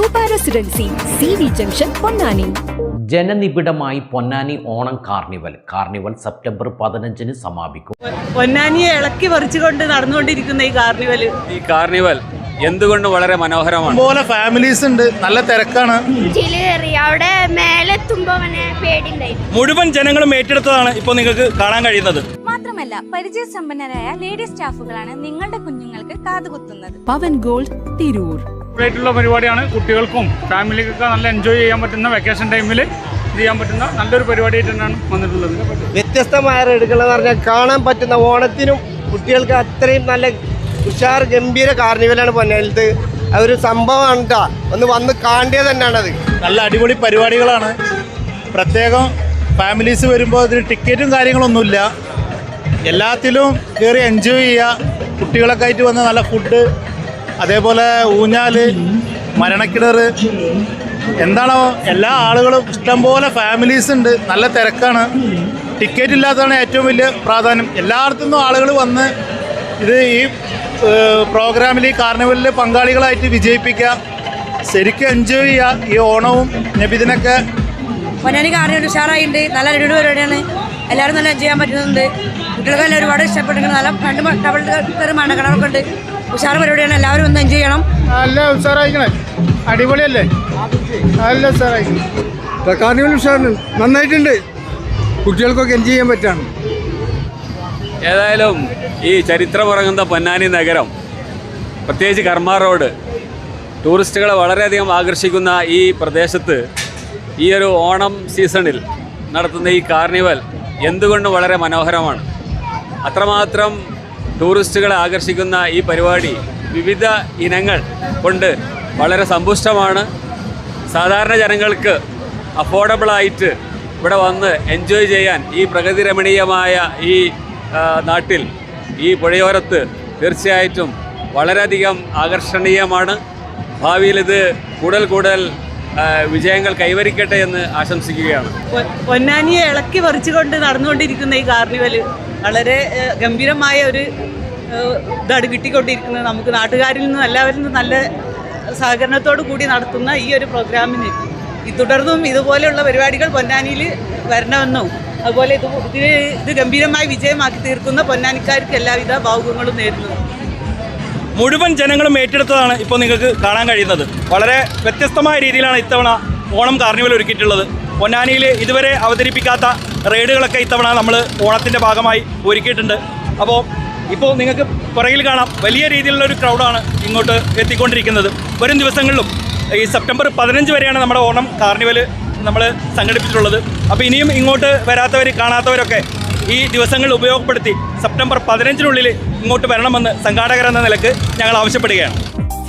Roopa residency C V junction Ponnani. ജനനിബിഡമായി Ponnani Onam carnival. Carnival September പതിനഞ്ചിന് സമാപിക്കും. പൊന്നാനിയെ ഇളക്കി പറിച്ചുകൊണ്ട് നടന്നുകൊണ്ടിരിക്കുന്ന ഈ കാർണിവൽ ഈ കാർണിവൽ എന്തുകൊണ്ട് വളരെ മനോഹരമാണ്? പോലെ ഫാമിലീസ് ഉണ്ട്. നല്ല തിരക്കാണ്. അവിടെ മേലെത്തുമ്പോ മുഴുവൻ ജനങ്ങളും ഏറ്റെടുത്തതാണ് ഇപ്പൊ നിങ്ങൾക്ക് കാണാൻ കഴിയുന്നത്. മാത്രമല്ല പരിചയസമ്പന്നരായ ലേഡി സ്റ്റാഫുകളാണ് നിങ്ങളുടെ കുഞ്ഞുങ്ങൾക്ക് കാതുകുത്തുന്നത്. പവൻ ഗോൾഡ് തിരൂർ. ആയിട്ടുള്ള പരിപാടിയാണ്. കുട്ടികൾക്കും ഫാമിലിക്കൊക്കെ നല്ല എൻജോയ് ചെയ്യാൻ പറ്റുന്ന വെക്കേഷൻ ടൈമിൽ ചെയ്യാൻ പറ്റുന്ന നല്ലൊരു പരിപാടിയായിട്ട് തന്നെയാണ് വന്നിട്ടുള്ളത്. വ്യത്യസ്തമായ റൈഡുകൾ എന്ന് പറഞ്ഞാൽ കാണാൻ പറ്റുന്ന ഓണത്തിനും കുട്ടികൾക്ക് അത്രയും നല്ല ഉഷാർ ഗംഭീര കാർണിവലാണ് പൊന്നേലത്ത് അതൊരു സംഭവമാണ് കേട്ടോ ഒന്ന് വന്ന് കാണേണ്ടത് തന്നെയാണത്. നല്ല അടിപൊളി പരിപാടികളാണ്. പ്രത്യേകം ഫാമിലീസ് വരുമ്പോൾ അതിന് ടിക്കറ്റും കാര്യങ്ങളൊന്നുമില്ല. എല്ലാത്തിലും കയറി എൻജോയ് ചെയ്യുക. കുട്ടികളൊക്കെ ആയിട്ട് വന്ന് നല്ല ഫുഡ് അതേപോലെ ഊഞ്ഞാൽ മരണക്കിടർ എന്താണോ എല്ലാ ആളുകളും ഇഷ്ടംപോലെ ഫാമിലീസ് ഉണ്ട്. നല്ല തിരക്കാണ്. ടിക്കറ്റ് ഇല്ലാത്തതാണ് ഏറ്റവും വലിയ പ്രാധാന്യം. എല്ലായിടത്തു നിന്നും ആളുകൾ വന്ന് ഇത് ഈ പ്രോഗ്രാമിൽ ഈ കാർണിവലിൽ പങ്കാളികളായിട്ട് വിജയിപ്പിക്കുക. ശരിക്കും എൻജോയ് ചെയ്യുക. ഈ ഓണവും നബിദിനൊക്കെ. പൊന്നാനി കാർണിവൽ ഉഷാറായിട്ടുണ്ട് നല്ല അടിപൊളി പരിപാടിയാണ്. എല്ലാവരും നല്ല എൻജോയ് ചെയ്യാൻ പറ്റുന്നുണ്ട്. കുട്ടികൾക്കെല്ലാം ഒരുപാട് ഇഷ്ടപ്പെട്ടിട്ടുണ്ട്. നല്ല രണ്ട് ഡബിൾ മണ്ണക്കിണറൊക്കെ ഉണ്ട്. ഉഷാർ പരിപാടിയാണ്. എല്ലാവരും ഒന്ന് എൻജോയ് ചെയ്യണം. നല്ല ഉഷാറായിക്കണേ അടിപൊളിയല്ലേ? നല്ല ഉഷാറായി കാർണിവൽ ഉഷാറാണ് നന്നായിട്ടുണ്ട്. കുട്ടികൾക്കൊക്കെ എൻജോയ് ചെയ്യാൻ പറ്റാണ്. ഏതായാലും ഈ ചരിത്രമുറങ്ങുന്ന പൊന്നാനി നഗരം പ്രത്യേകിച്ച് കർമ്മ റോഡ് ടൂറിസ്റ്റുകളെ വളരെയധികം ആകർഷിക്കുന്ന ഈ പ്രദേശത്ത് ഈ ഒരു ഓണം സീസണിൽ നടത്തുന്ന ഈ കാർണിവൽ എന്തുകൊണ്ടും വളരെ മനോഹരമാണ്. അത്രമാത്രം ടൂറിസ്റ്റുകളെ ആകർഷിക്കുന്ന ഈ പരിപാടി വിവിധ ഇനങ്ങൾ കൊണ്ട് വളരെ സമ്പുഷ്ടമാണ്. സാധാരണ ജനങ്ങൾക്ക് അഫോർഡബിളായിട്ട് ഇവിടെ വന്ന് എൻജോയ് ചെയ്യാൻ ഈ പ്രകൃതി രമണീയമായ ഈ നാട്ടിൽ ഈ പുഴയോരത്ത് തീർച്ചയായിട്ടും വളരെയധികം ആകർഷണീയമാണ്. ഭാവിയിൽ ഇത് കൂടുതൽ കൂടുതൽ വിജയങ്ങൾ കൈവരിക്കട്ടെ എന്ന് ആശംസിക്കുകയാണ്. പൊന്നാനിയെ ഇളക്കി പറിച്ചുകൊണ്ട് നടന്നുകൊണ്ടിരിക്കുന്ന ഈ കാർണിവൽ വളരെ ഗംഭീരമായ ഒരു ഇതാണ് കിട്ടിക്കൊണ്ടിരിക്കുന്നത്. നമുക്ക് നാട്ടുകാരിൽ നിന്നും എല്ലാവരിൽ നല്ല സഹകരണത്തോടു കൂടി നടത്തുന്ന ഈ ഒരു പ്രോഗ്രാമിന് തുടർന്നും ഇതുപോലെയുള്ള പരിപാടികൾ പൊന്നാനിയിൽ വരണമെന്നും അതുപോലെ ഇത് ഇത് ഗംഭീരമായി വിജയമാക്കി തീർക്കുന്ന പൊന്നാനിക്കാർക്ക് എല്ലാവിധ ഭാവുകങ്ങളും നേരുന്നു മുഴുവൻ ജനങ്ങളും ഏറ്റെടുത്തതാണ് ഇപ്പോൾ നിങ്ങൾക്ക് കാണാൻ കഴിയുന്നത്. വളരെ വ്യത്യസ്തമായ രീതിയിലാണ് ഇത്തവണ ഓണം കാർണിവൽ ഒരുക്കിയിട്ടുള്ളത്. പൊന്നാനിയിൽ ഇതുവരെ അവതരിപ്പിക്കാത്ത റൈഡുകളൊക്കെ ഇത്തവണ നമ്മൾ ഓണത്തിന്റെ ഭാഗമായി ഒരുക്കിയിട്ടുണ്ട്. അപ്പോൾ ഇപ്പോൾ നിങ്ങൾക്ക് പുറകിൽ കാണാം. വലിയ രീതിയിലുള്ള ഒരു ക്രൗഡാണ് ഇങ്ങോട്ട് എത്തിക്കൊണ്ടിരിക്കുന്നത്. വരും ദിവസങ്ങളിലും ഈ സെപ്റ്റംബർ പതിനഞ്ച് വരെയാണ് നമ്മുടെ ഓണം കാർണിവൽ നമ്മൾ സംഘടിപ്പിച്ചിട്ടുള്ളത്. അപ്പോൾ ഇനിയും ഇങ്ങോട്ട് വരാത്തവർ കാണാത്തവരൊക്കെ ഈ ദിവസങ്ങൾ ഉപയോഗപ്പെടുത്തി സെപ്റ്റംബർ പതിനഞ്ചിനുള്ളിൽ ഇങ്ങോട്ട് വരണമെന്ന് സംഘാടകർ എന്ന നിലയ്ക്ക് ഞങ്ങൾ ആവശ്യപ്പെടുകയാണ്.